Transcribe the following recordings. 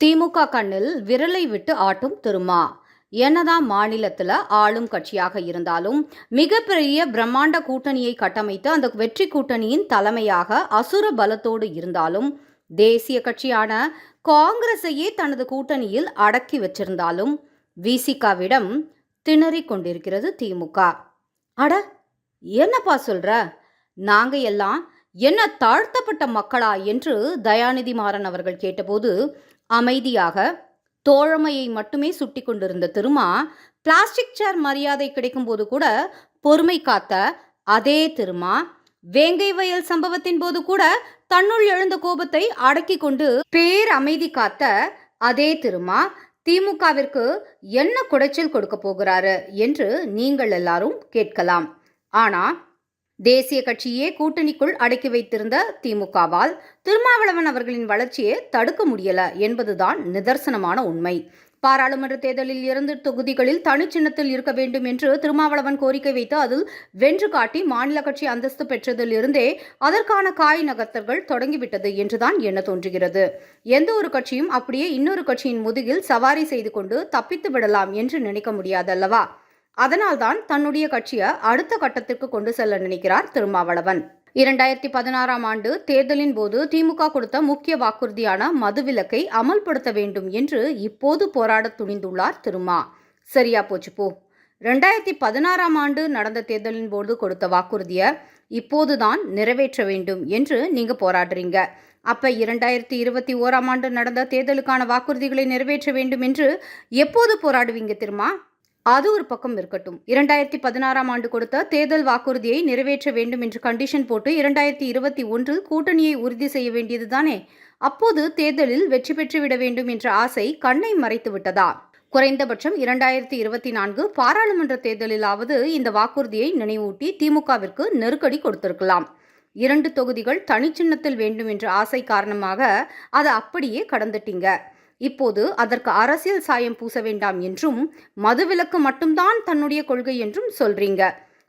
திமுக கண்ணில் விரலை விட்டு ஆட்டும் திருமா. என்னதான் மாநிலத்தில் ஆளும் கட்சியாக இருந்தாலும் மிகப்பெரிய பிரம்மாண்ட கூட்டணியை கட்டமைத்து அந்த வெற்றி கூட்டணியின் தலைமையாக அசுர பலத்தோடு இருந்தாலும் தேசிய கட்சியான காங்கிரஸையே தனது கூட்டணியில் அடக்கி வச்சிருந்தாலும் விசிகாவிடம் திணறிக் கொண்டிருக்கிறது திமுக. அட என்னப்பா சொல்ற? நாங்க எல்லாம் என்ன தாழ்த்தப்பட்ட மக்களா என்று தயாநிதி மாறன் அவர்கள் கேட்டபோது அமைதியாக தோழமையை மட்டுமே சுட்டி கொண்டிருந்த திருமா பிளாஸ்டிக் சேர் மரியாதை கிடைக்கும்போது கூட பொறுமை காத்த அதே திருமா வேங்கை வயல் சம்பவத்தின் போது கூட தன்னுள் எழுந்த கோபத்தை அடக்கி கொண்டு பேர் அமைதி காத்த அதே திருமா திமுகவிற்கு என்ன குடைச்சல் கொடுக்க போகிறாரு? என்று நீங்கள் எல்லாரும் கேட்கலாம். ஆனா தேசிய கட்சியே கூட்டணிக்குள் அடக்கி வைத்திருந்த திமுகவால் திருமாவளவன் அவர்களின் வளர்ச்சியை தடுக்க முடியல என்பதுதான் நிதர்சனமான உண்மை. பாராளுமன்ற தேர்தலில் இரண்டு தொகுதிகளில் தனிச்சின்னத்தில் இருக்க வேண்டும் என்று திருமாவளவன் கோரிக்கை வைத்து அதில் வென்று காட்டி மாநில கட்சி அந்தஸ்து பெற்றதிலிருந்தே அதற்கான காய் நகர்த்தல்கள் தொடங்கிவிட்டது என்றுதான் எண்ண தோன்றுகிறது. எந்த ஒரு கட்சியும் அப்படியே இன்னொரு கட்சியின் முதுகில் சவாரி செய்து கொண்டு தப்பித்து விடலாம் என்று நினைக்க முடியாதல்லவா? அதனால்தான் தன்னுடைய கட்சியை அடுத்த கட்டத்திற்கு கொண்டு செல்ல நினைக்கிறார் திருமாவளவன். இரண்டாயிரத்தி பதினாறாம் ஆண்டு தேர்தலின் போது திமுக கொடுத்த முக்கிய வாக்குறுதியான மதுவிலக்கை அமல்படுத்த வேண்டும் என்று இப்போது போராட துணிந்துள்ளார் திருமா. சரியா போச்சு போ. ரெண்டாயிரத்தி பதினாறாம் ஆண்டு நடந்த தேர்தலின் போது கொடுத்த வாக்குறுதியை இப்போதுதான் நிறைவேற்ற வேண்டும் என்று நீங்க போராடுறீங்க. அப்ப இரண்டாயிரத்தி இருபத்தி ஓராம் ஆண்டு நடந்த தேர்தலுக்கான வாக்குறுதிகளை நிறைவேற்ற வேண்டும் என்று எப்போது போராடுவீங்க திருமா? அது ஒரு பக்கம் இருக்கட்டும். இரண்டாயிரத்தி பதினாறாம் ஆண்டு கொடுத்த தேர்தல் வாக்குறுதியை நிறைவேற்ற வேண்டும் என்று கண்டிஷன் போட்டு இரண்டாயிரத்தி இருபத்தி ஒன்றில் கூட்டணியை உறுதி செய்ய வேண்டியதுதானே அப்போது தேர்தலில் வெற்றி பெற்றுவிட வேண்டும் என்ற ஆசை கண்ணை மறைத்து விட்டதா? குறைந்தபட்சம் இரண்டாயிரத்தி இருபத்தி நான்கு பாராளுமன்ற தேர்தலிலாவது இந்த வாக்குறுதியை நினைவூட்டி திமுகவிற்கு நெருக்கடி கொடுத்திருக்கலாம். இரண்டு தொகுதிகள் தனிச்சின்னத்தில் வேண்டும் என்ற ஆசை காரணமாக அதை அப்படியே கடந்துட்டீங்க. இப்போது அதற்கு அரசியல் சாயம் பூச வேண்டாம் என்றும் மதுவிலக்கு மட்டும்தான் தன்னுடைய கொள்கை என்றும் சொல்றீங்க.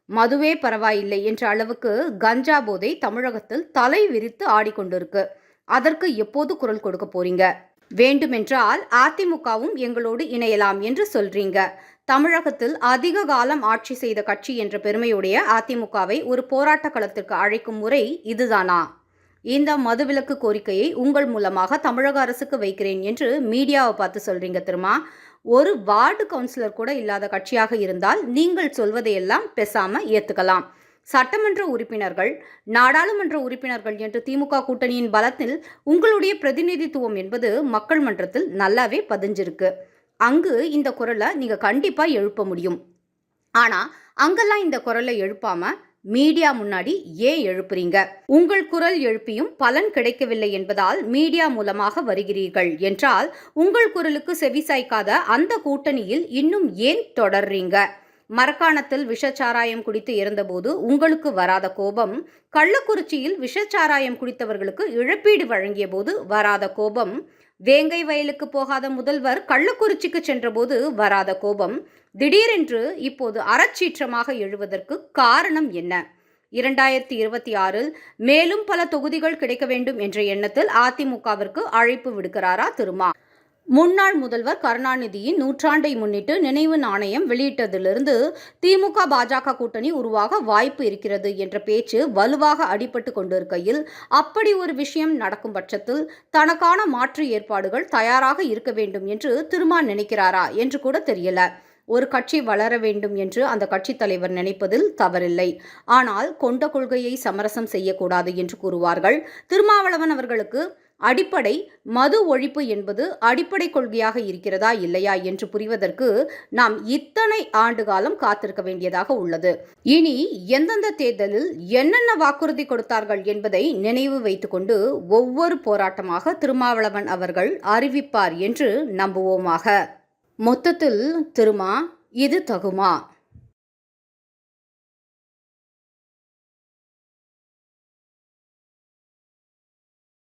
மதுவே பரவாயில்லை என்ற அளவுக்கு கஞ்சா போதை தமிழகத்தில் தலை விரித்து ஆடிக்கொண்டிருக்கு. அதற்கு எப்போது குரல் கொடுக்க போறீங்க? வேண்டுமென்றால் அதிமுகவும் எங்களோடு இணையலாம் என்று சொல்றீங்க. தமிழகத்தில் அதிக காலம் ஆட்சி செய்த கட்சி என்ற பெருமையுடைய அதிமுகவை ஒரு போராட்ட களத்திற்கு அழைக்கும் முறை இதுதானா? இந்த மதுவிலக்கு கோரிக்கையை உங்கள் மூலமாக தமிழக அரசுக்கு வைக்கிறேன் என்று மீடியாவை பார்த்து சொல்றீங்க திருமா ஒரு வார்டு கவுன்சிலர் கூட இல்லாத கட்சியாக இருந்தால் நீங்கள் சொல்வதையெல்லாம் பேசாம ஏத்துக்கலாம். சட்டமன்ற உறுப்பினர்கள் நாடாளுமன்ற உறுப்பினர்கள் என்று திமுக கூட்டணியின் பலத்தில் உங்களுடைய பிரதிநிதித்துவம் என்பது மக்கள் மன்றத்தில் நல்லாவே பதிஞ்சிருக்கு. அங்கு இந்த குரலை நீங்க கண்டிப்பா எழுப்ப முடியும். ஆனா அங்கெல்லாம் இந்த குரலை எழுப்பாம மீடியா முன்னாடி ஏன் எழுப்புறீங்க? உங்கள் குரல் எழுப்பியும் பலன் கிடைக்கவில்லை என்பதால் மீடியா மூலமாக வருகிறீர்கள் என்றால் உங்கள் குரலுக்கு செவிசாய்க்காத அந்த கூட்டணியில் இன்னும் ஏன் தொடர்றீங்க? மரக்காணத்தில் விஷச்சாராயம் குடித்து இருந்தபோது உங்களுக்கு வராத கோபம் கள்ளக்குறிச்சியில் விஷச்சாராயம் குடித்தவர்களுக்கு இழப்பீடு வழங்கிய போது வராத கோபம் வேங்கை வயலுக்கு போகாத முதல்வர் கள்ளக்குறிச்சிக்கு சென்றபோது வராத கோபம் திடீரென்று இப்போது அறச்சீற்றமாக எழுவதற்கு காரணம் என்ன? இரண்டாயிரத்தி இருபத்தி ஆறில் மேலும் பல தொகுதிகள் கிடைக்க வேண்டும் என்ற எண்ணத்தில் அதிமுகவிற்கு அழைப்பு விடுக்கிறாரா திருமா? முன்னாள் முதல்வர் கருணாநிதியின் நூற்றாண்டை முன்னிட்டு நினைவு நாணயம் வெளியிட்டதிலிருந்து திமுக பாஜக கூட்டணி உருவாக வாய்ப்பு இருக்கிறது என்ற பேச்சு வலுவாக அடிபட்டு கொண்டிருக்கையில் அப்படி ஒரு விஷயம் நடக்கும் பட்சத்தில் தனக்கான மாற்று ஏற்பாடுகள் தயாராக இருக்க வேண்டும் என்று திருமா நினைக்கிறாரா என்று கூட தெரியல. ஒரு கட்சி வளர வேண்டும் என்று அந்த கட்சி தலைவர் நினைப்பதில் தவறில்லை. ஆனால் கொண்ட கொள்கையை சமரசம் செய்யக்கூடாது என்று கூறுவார்கள். திருமாவளவன் அவர்களுக்கு அடிப்படை மது ஒழிப்பு என்பது அடிப்படை கொள்கையாக இருக்கிறதா இல்லையா என்று புரிவதற்கு நாம் இத்தனை ஆண்டு காலம் காத்திருக்க வேண்டியதாக உள்ளது. இனி எந்தெந்த தேர்தலில் என்னென்ன வாக்குறுதி கொடுத்தார்கள் என்பதை நினைவு வைத்துக்கொண்டு ஒவ்வொரு போராட்டமாக திருமாவளவன் அவர்கள் அறிவிப்பார் என்று நம்புவோமாக. மொத்தத்தில் திருமா இது தகுமா?